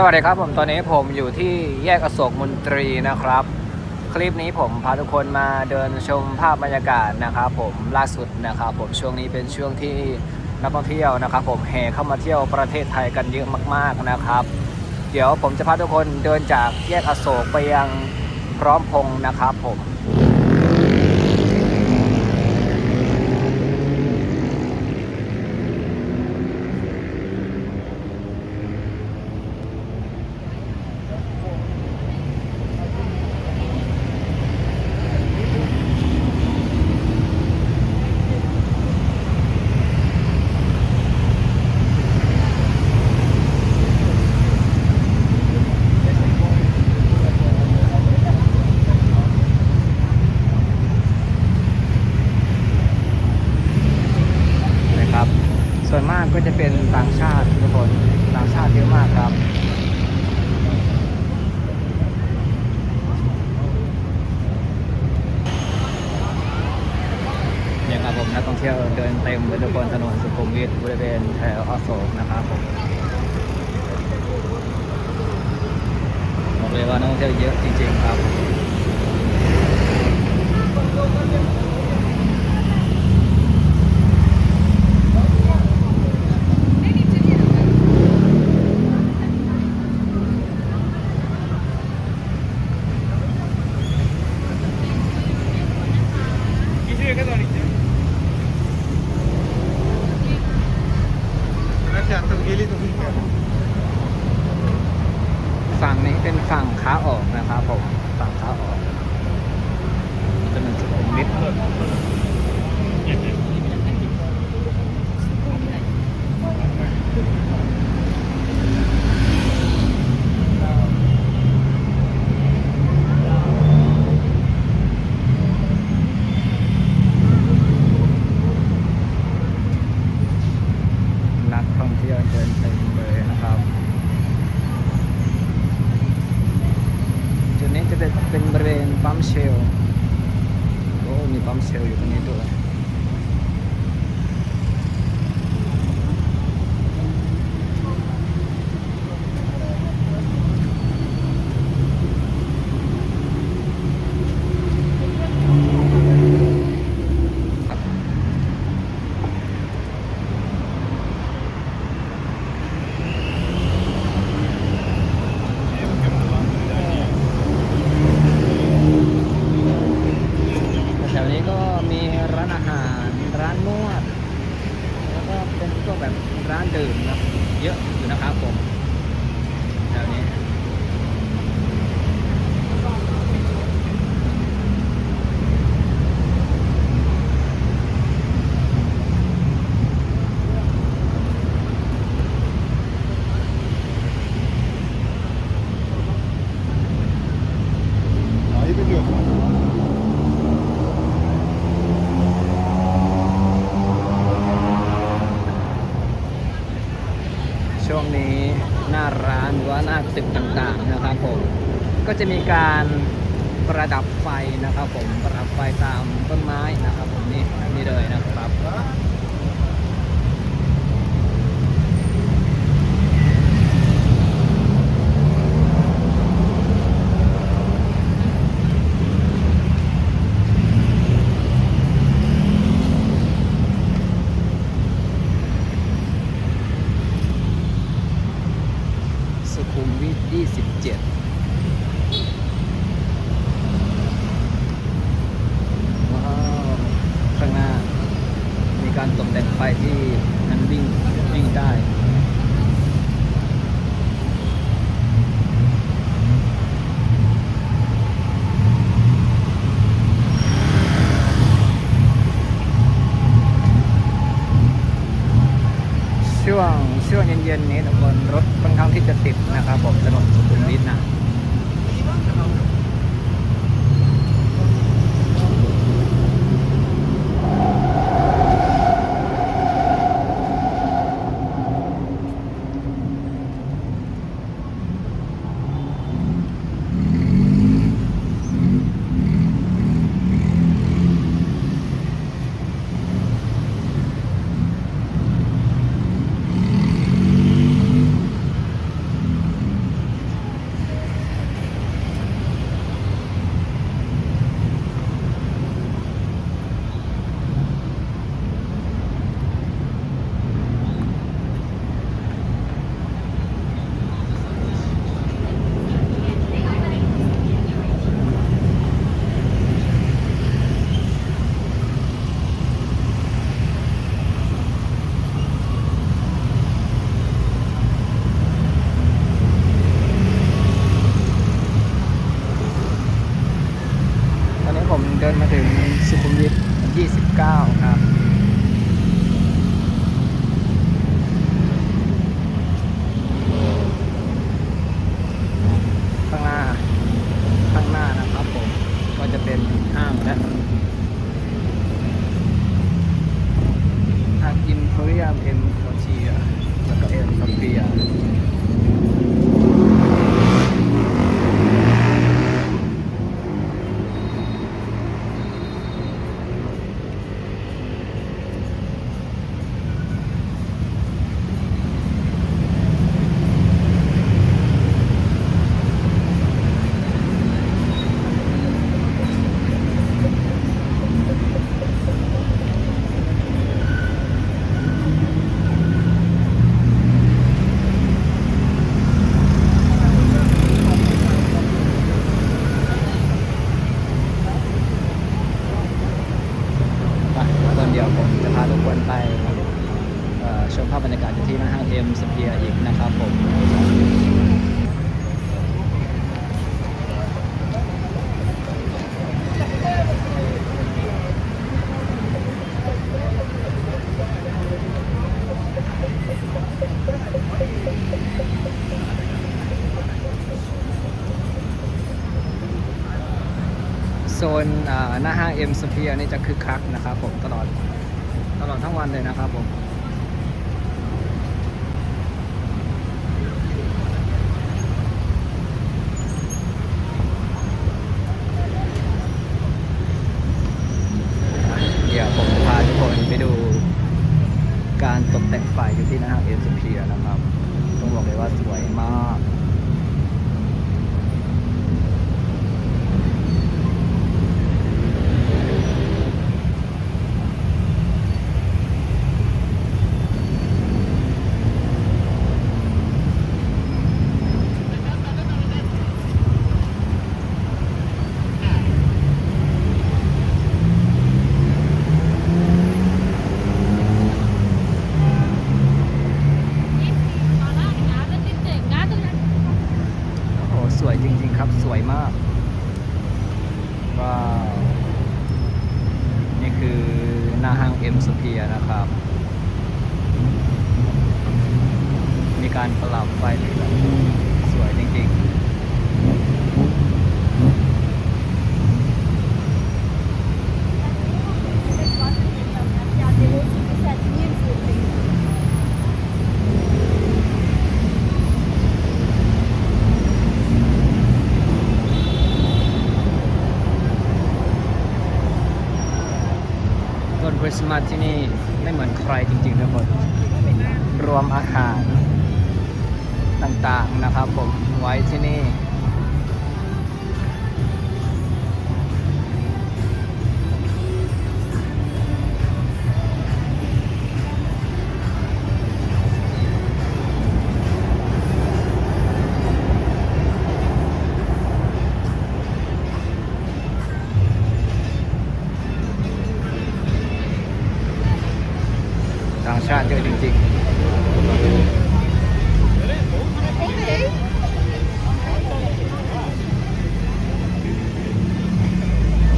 สวัสดีครับผมตอนนี้ผมอยู่ที่แยกอโศกมนตรีนะครับ คลิปนี้ผมพาทุกคนมาเดินชมภาพบรรยากาศนะครับผมล่าสุดนะครับผมช่วงนี้เป็นช่วงที่นักท่องเที่ยวนะครับ ผมแห่เข้ามาเที่ยวประเทศไทยกันเยอะมาก ๆนะครับ เดี๋ยวผมจะพาทุกคนเดินจากแยกอโศกไปยังพร้อมพงษ์นะครับผม นะครับ ส่วนมากก็จะเป็นต่างชาติทุกคน ต่างชาติเยอะมากครับ เนี่ยครับผมนัก ที่ยวเดินเต็มเลยทุกคนถนนสุขุมวิทบริเวณแถวอโศกนะครับผมบอกเลยว่านักท่องเที่ยวเยอะจริงๆครับ จุดนี้จะเป็นเป็นบริเวณปั๊มเชลลโอ้มีปั๊มเชลลอยู่ตรงนี้ด้วย แถวนี้ก็มีร้านอาหาร ร้านนวด แล้วก็เป็นพวกแบบร้านดื่มนะเยอะอยู่นะครับผมแถวนี้ Ayıp ediyor. ช่วงนี้หน้าร้านหรือว่าหน้าตึกต่างๆนะครับผม ก็ จะมีการประดับไฟนะครับผมประดับไฟตามต้นไม้นะครับผมนี่นี่เลยนะครับสุขุมวิท27 ว้าว ข้างหน้า มีการตกแต่ง ไฟที่มันวิ่งวิ่งได้ช่วงช่วงเย็นๆนี้ทุกคนรถค่อนข้างที่จะติดนะครับผมถนนสุขุมวิทนะ กียอีกนะครับผมโซนหน้าห้างเอ็มสเปียร์นี่จะคึกคักนะครับผมตลอดตลอดทั้งวันเลยนะครับผม ไฟอยู่ที่หน้าห้างเอสเพียนะครับ ต้องบอกเลยว่าสวยมาก โอ้โห สวยจริง ๆ ครับ สวยมาก ว้าว นี่คือหน้าห้างเอ็มสเปียนะครับ มีการปรับไฟที่แบบสวยจริง ๆ ต้นคริสต์ มาที่นี่ไม่เหมือนใครจริงๆทุกคนรวมอาหารต่างๆนะครับผมไว้ที่นี่างชาติเยอะจริงๆ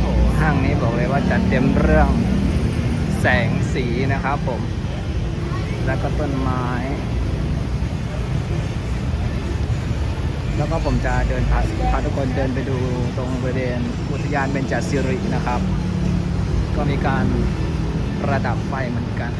โอ้ห้างนี้บอกเลยว่าจัดเต็มเรื่องแสงสีนะครับผม แล้วก็ต้นไม้ แล้วก็ผมจะเดินพาพาทุกคนเดินไปดูตรงบริเวณอุทยานเบญจศิรินะครับ ก็มีการประดับไฟเหมือนกัน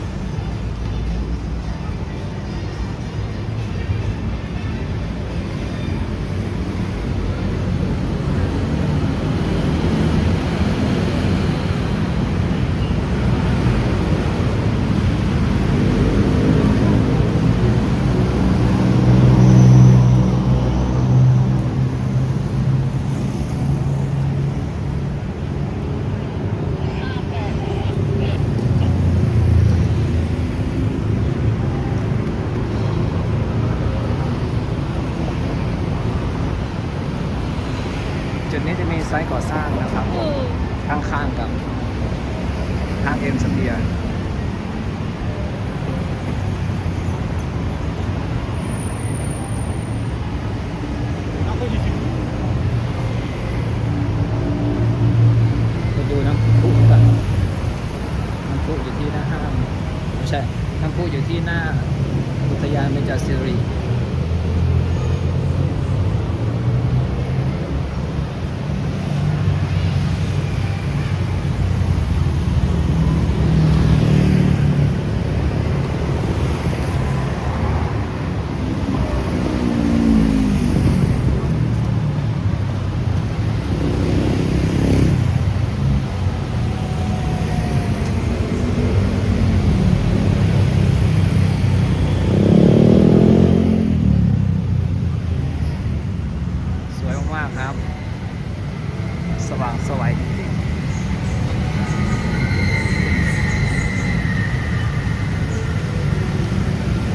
สว่างสวัยจริงๆ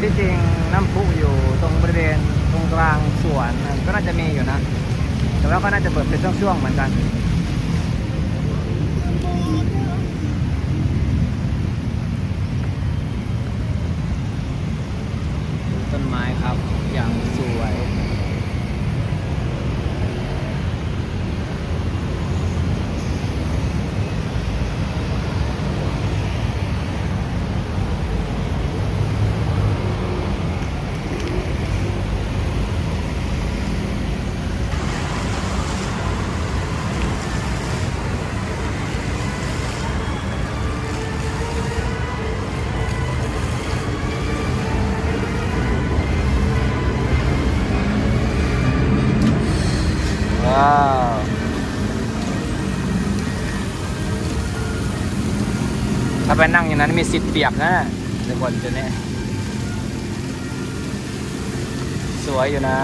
ที่จริงน้ำพุอยู่ตรงบริเวณตรงกลางสวนก็น่าจะมีอยู่นะ แต่ว่าก็น่าจะเปิดเป็นช่วงๆเหมือนกัน ต้นไม้ครับอย่างสวย ไปนั่งอย่างนั้นมีสิทธิ์เปียกนะทุกคนจะเนี่สวยอยู่นะ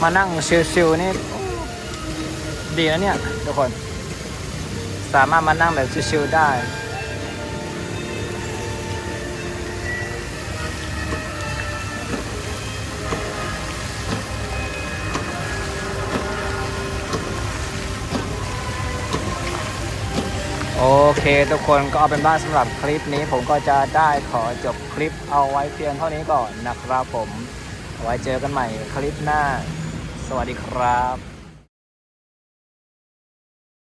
มานั่งชิลๆนี่ ดีนะเนี่ยทุกคน สามารถมานั่งแบบชิลๆได้ โอเคทุกคนก็เอาเป็นว่าสำหรับคลิปนี้ผมก็จะได้ขอจบคลิปเอาไว้เพียงเท่านี้ก่อนนะครับผม ไว้เจอกันใหม่คลิปหน้า สวัสดีครับ